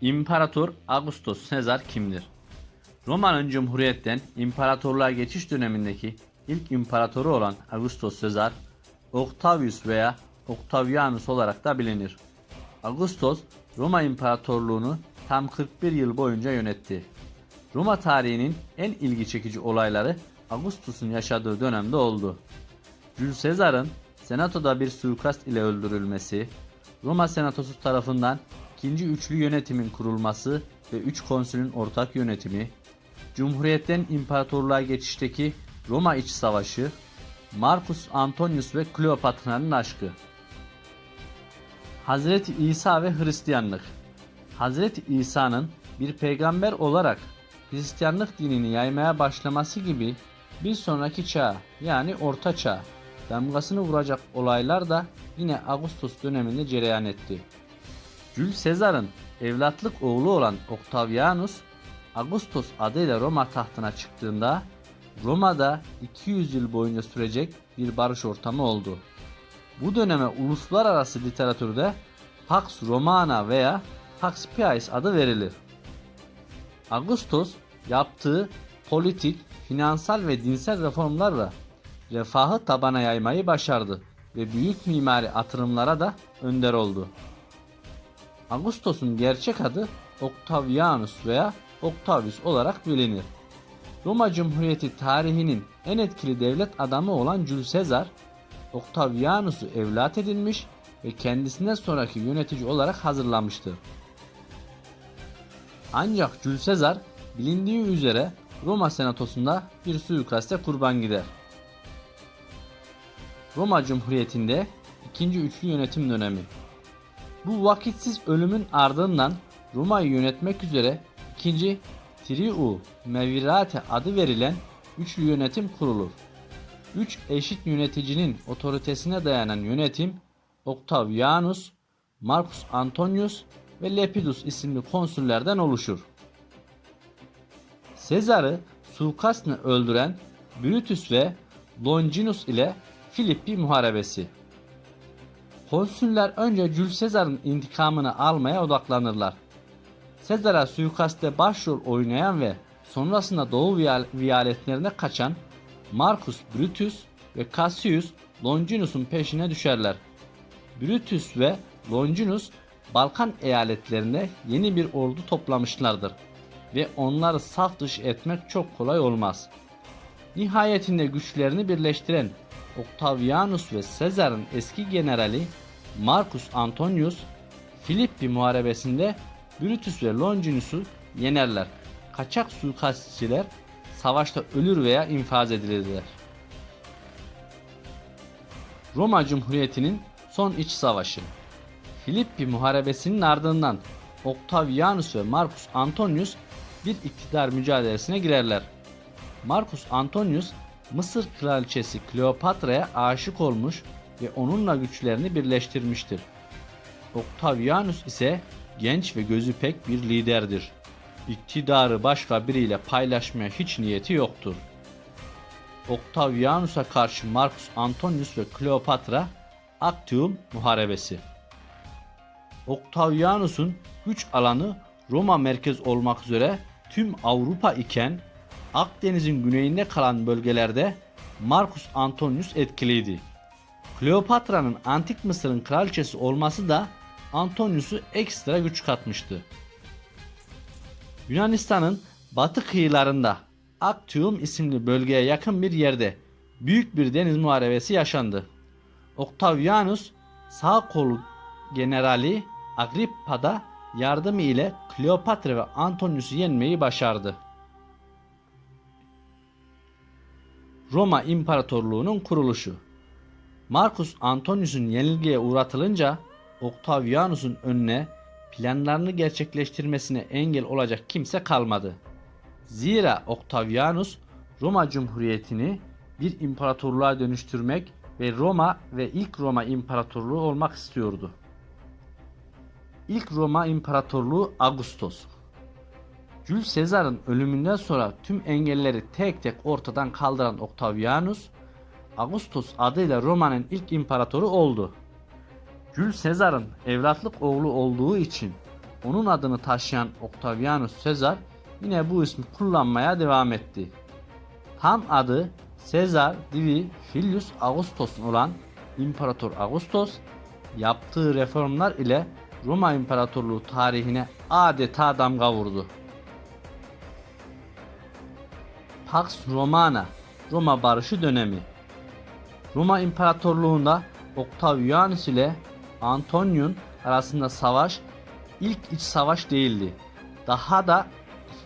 İmparator Augustus Caesar kimdir? Roma'nın Cumhuriyet'ten imparatorluğa geçiş dönemindeki ilk imparatoru olan Augustus Caesar, Octavius veya Octavianus olarak da bilinir. Augustus, Roma İmparatorluğunu tam 41 yıl boyunca yönetti. Roma tarihinin en ilgi çekici olayları Augustus'un yaşadığı dönemde oldu. Jules Caesar'ın senatoda bir suikast ile öldürülmesi, Roma senatosu tarafından ikinci üçlü yönetimin kurulması ve üç konsülün ortak yönetimi, Cumhuriyetten imparatorluğa geçişteki Roma iç savaşı, Marcus Antonius ve Kleopatra'nın aşkı. Hazreti İsa ve Hristiyanlık Hazreti İsa'nın bir peygamber olarak Hristiyanlık dinini yaymaya başlaması gibi bir sonraki çağ yani Orta Çağ damgasını vuracak olaylar da yine Ağustos döneminde cereyan etti. Jules Caesar'ın evlatlık oğlu olan Octavianus, Augustus adıyla Roma tahtına çıktığında Roma'da 200 yıl boyunca sürecek bir barış ortamı oldu. Bu döneme uluslararası literatürde Pax Romana veya Pax Piae adı verilir. Augustus yaptığı politik, finansal ve dinsel reformlarla refahı tabana yaymayı başardı ve büyük mimari atılımlara da önder oldu. Augustus'un gerçek adı Octavianus veya Octavius olarak bilinir. Roma Cumhuriyeti tarihinin en etkili devlet adamı olan Jules Caesar, Octavianus'u evlat edinmiş ve kendisinden sonraki yönetici olarak hazırlamıştır. Ancak Jules Caesar bilindiği üzere Roma senatosunda bir suikaste kurban gider. Roma Cumhuriyeti'nde ikinci üçlü yönetim dönemi. Bu vakitsiz ölümün ardından Roma'yı yönetmek üzere ikinci Triu Mevirate adı verilen üçlü yönetim kurulur. Üç eşit yöneticinin otoritesine dayanan yönetim Octavianus, Marcus Antonius ve Lepidus isimli konsüllerden oluşur. Sezar'ı suikastla öldüren Brutus ve Longinus ile Filippi muharebesi. Konsüller önce Jules Caesar'ın intikamını almaya odaklanırlar. Sezar'a suikaste başrol oynayan ve sonrasında Doğu viyal- viyaletlerine kaçan Marcus Brutus ve Cassius Longinus'un peşine düşerler. Brutus ve Longinus Balkan eyaletlerinde yeni bir ordu toplamışlardır ve onları saf dışı etmek çok kolay olmaz. Nihayetinde güçlerini birleştiren Octavianus ve Caesar'ın eski generali Marcus Antonius Filippi muharebesinde Brutus ve Longinus'u yenerler. Kaçak suikastçiler savaşta ölür veya infaz edilirler. Roma Cumhuriyeti'nin son iç savaşı. Filippi muharebesinin ardından Octavianus ve Marcus Antonius bir iktidar mücadelesine girerler. Marcus Antonius Mısır kraliçesi Kleopatra'ya aşık olmuş ve onunla güçlerini birleştirmiştir. Octavianus ise genç ve gözü pek bir liderdir. İktidarı başka biriyle paylaşmaya hiç niyeti yoktur. Octavianus'a karşı Marcus Antonius ve Kleopatra Actium muharebesi. Octavianus'un güç alanı Roma merkez olmak üzere tüm Avrupa iken Akdeniz'in güneyinde kalan bölgelerde Marcus Antonius etkiliydi. Kleopatra'nın antik Mısır'ın kraliçesi olması da Antonius'u ekstra güç katmıştı. Yunanistan'ın batı kıyılarında Actium isimli bölgeye yakın bir yerde büyük bir deniz muharebesi yaşandı. Octavianus sağ kolu generali Agrippa'da yardımı ile Kleopatra ve Antonius'u yenmeyi başardı. Roma İmparatorluğu'nun kuruluşu Marcus Antonius'un yenilgiye uğratılınca Octavianus'un önüne planlarını gerçekleştirmesine engel olacak kimse kalmadı. Zira Octavianus Roma Cumhuriyeti'ni bir imparatorluğa dönüştürmek ve Roma ve ilk Roma İmparatorluğu olmak istiyordu. İlk Roma İmparatorluğu Augustus. Jules Caesar'ın ölümünden sonra tüm engelleri tek tek ortadan kaldıran Octavianus, Augustus adıyla Roma'nın ilk imparatoru oldu. Jules Caesar'ın evlatlık oğlu olduğu için onun adını taşıyan Octavianus Caesar yine bu ismi kullanmaya devam etti. Tam adı Caesar Divi Filius Augustus olan İmparator Augustus yaptığı reformlar ile Roma İmparatorluğu tarihine adeta damga vurdu. Pax Romana Roma barışı dönemi Roma İmparatorluğu'nda Octavianus ile Antonius arasında savaş ilk iç savaş değildi. Daha da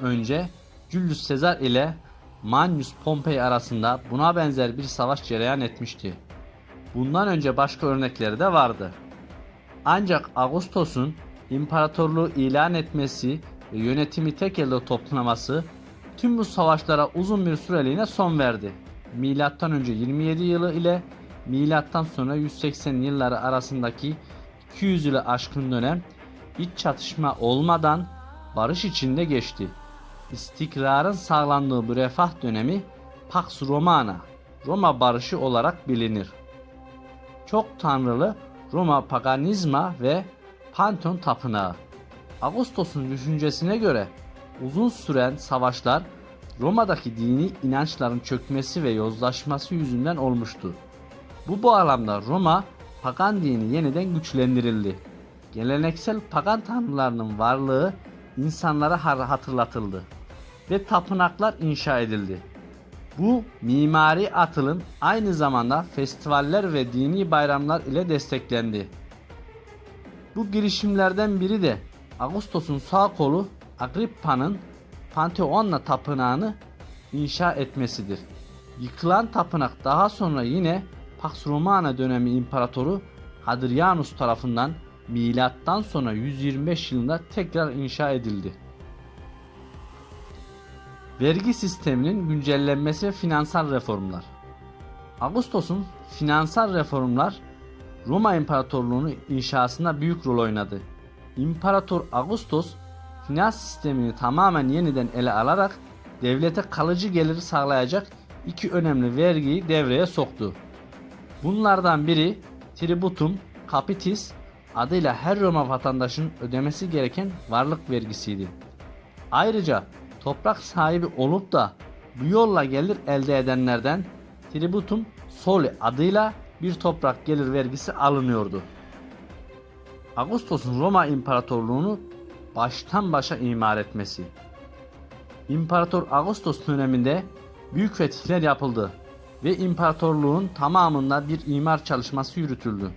önce Julius Caesar ile Manius Pompei arasında buna benzer bir savaş cereyan etmişti. Bundan önce başka örnekleri de vardı. Ancak Augustus'un imparatorluğu ilan etmesi ve yönetimi tek elde toplaması tüm bu savaşlara uzun bir süreliğine son verdi. Milattan önce 27 yılı ile milattan sonra 180 yılları arasındaki 200 yılı aşkın dönem iç çatışma olmadan barış içinde geçti. İstikrarın sağlandığı bu refah dönemi Pax Romana, Roma barışı olarak bilinir. Çok tanrılı Roma paganizma ve Pantheon tapınağı. Ağustos'un düşüncesine göre uzun süren savaşlar Roma'daki dini inançların çökmesi ve yozlaşması yüzünden olmuştu. Bu bağlamda Roma pagan dini yeniden güçlendirildi. Geleneksel pagan tanrılarının varlığı insanlara hatırlatıldı ve tapınaklar inşa edildi. Bu mimari atılım aynı zamanda festivaller ve dini bayramlar ile desteklendi. Bu girişimlerden biri de Ağustos'un sağ kolu Agrippa'nın Pantheon'la tapınağını inşa etmesidir. Yıkılan tapınak daha sonra yine Pax Romana dönemi imparatoru Hadrianus tarafından milattan sonra 125 yılında tekrar inşa edildi. Vergi sisteminin güncellenmesi ve finansal reformlar. Ağustos'un finansal reformlar Roma İmparatorluğu'nun inşasında büyük rol oynadı. İmparator Augustus finans sistemini tamamen yeniden ele alarak devlete kalıcı gelir sağlayacak iki önemli vergiyi devreye soktu. Bunlardan biri Tributum Capitis adıyla her Roma vatandaşının ödemesi gereken varlık vergisiydi. Ayrıca toprak sahibi olup da bu yolla gelir elde edenlerden Tributum Soli adıyla bir toprak gelir vergisi alınıyordu. Ağustos'un Roma İmparatorluğunu baştan başa imar etmesi. İmparator Ağustos döneminde büyük fetihler yapıldı ve imparatorluğun tamamında bir imar çalışması yürütüldü.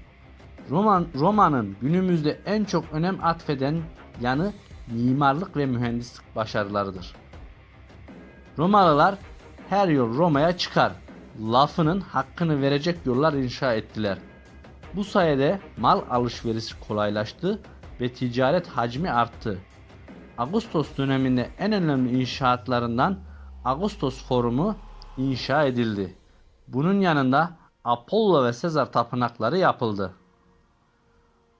Roma, Roma'nın günümüzde en çok önem atfeden yanı mimarlık ve mühendislik başarılarıdır. Romalılar her yol Roma'ya çıkar lafının hakkını verecek yollar inşa ettiler. Bu sayede mal alışverişi kolaylaştı ve ticaret hacmi arttı. Ağustos döneminde en önemli inşaatlarından Ağustos Forumu inşa edildi. Bunun yanında Apollo ve Sezar tapınakları yapıldı.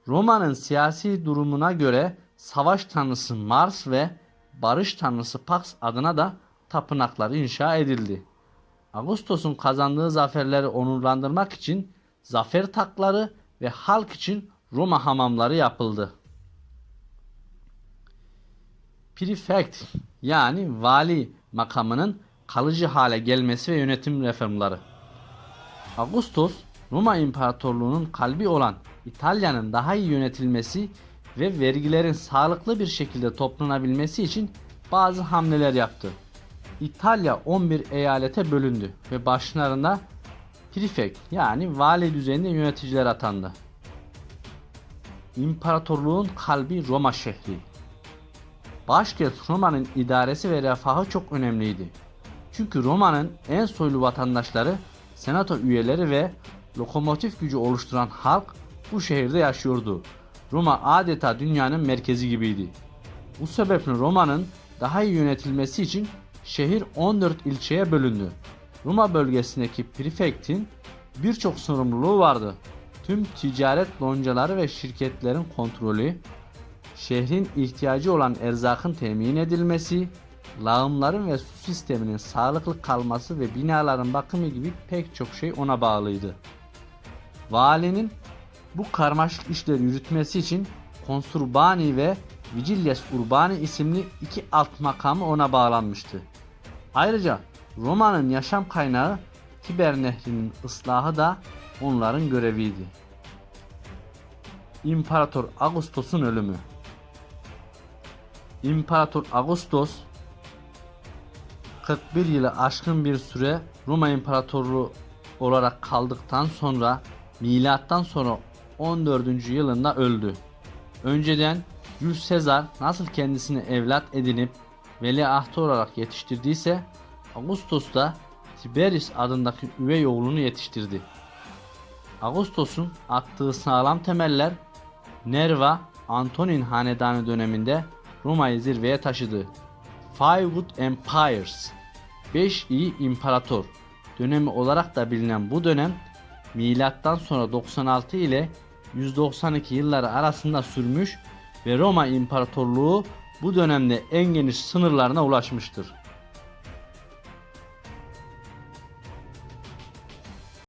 Roma'nın siyasi durumuna göre savaş tanrısı Mars ve barış tanrısı Pax adına da tapınakları inşa edildi. Ağustos'un kazandığı zaferleri onurlandırmak için zafer takları ve halk için Roma hamamları yapıldı. Prefect yani vali makamının kalıcı hale gelmesi ve yönetim reformları. Augustus Roma İmparatorluğu'nun kalbi olan İtalya'nın daha iyi yönetilmesi ve vergilerin sağlıklı bir şekilde toplanabilmesi için bazı hamleler yaptı. İtalya 11 eyalete bölündü ve başlarında prefect yani vali düzeyinde yöneticiler atandı. İmparatorluğun kalbi Roma şehri. Başkent Roma'nın idaresi ve refahı çok önemliydi. Çünkü Roma'nın en soylu vatandaşları, senato üyeleri ve lokomotif gücü oluşturan halk bu şehirde yaşıyordu. Roma adeta dünyanın merkezi gibiydi. Bu sebeple Roma'nın daha iyi yönetilmesi için şehir 14 ilçeye bölündü. Roma bölgesindeki prefektin birçok sorumluluğu vardı. Tüm ticaret loncaları ve şirketlerin kontrolü, şehrin ihtiyacı olan erzakın temin edilmesi, lağımların ve su sisteminin sağlıklı kalması ve binaların bakımı gibi pek çok şey ona bağlıydı. Valinin bu karmaşık işleri yürütmesi için konsurbani ve Vigilius Urbani isimli iki alt makamı ona bağlanmıştı. Ayrıca Roma'nın yaşam kaynağı Tiber Nehri'nin ıslahı da onların göreviydi. İmparator Augustus'un ölümü İmparator Augustus 41 yılı aşkın bir süre Roma İmparatorluğu olarak kaldıktan sonra milattan sonra 14. yılında öldü. Önceden Jules Caesar nasıl kendisini evlat edinip veliahtı olarak yetiştirdiyse Augustus da Tiberius adındaki üvey oğlunu yetiştirdi. Augustus'un attığı sağlam temeller Nerva Antonin hanedanı döneminde Roma'yı zirveye taşıdı. Five Good Empires 5 iyi imparator dönemi olarak da bilinen bu dönem milattan sonra 96 ile 192 yılları arasında sürmüş ve Roma İmparatorluğu bu dönemde en geniş sınırlarına ulaşmıştır.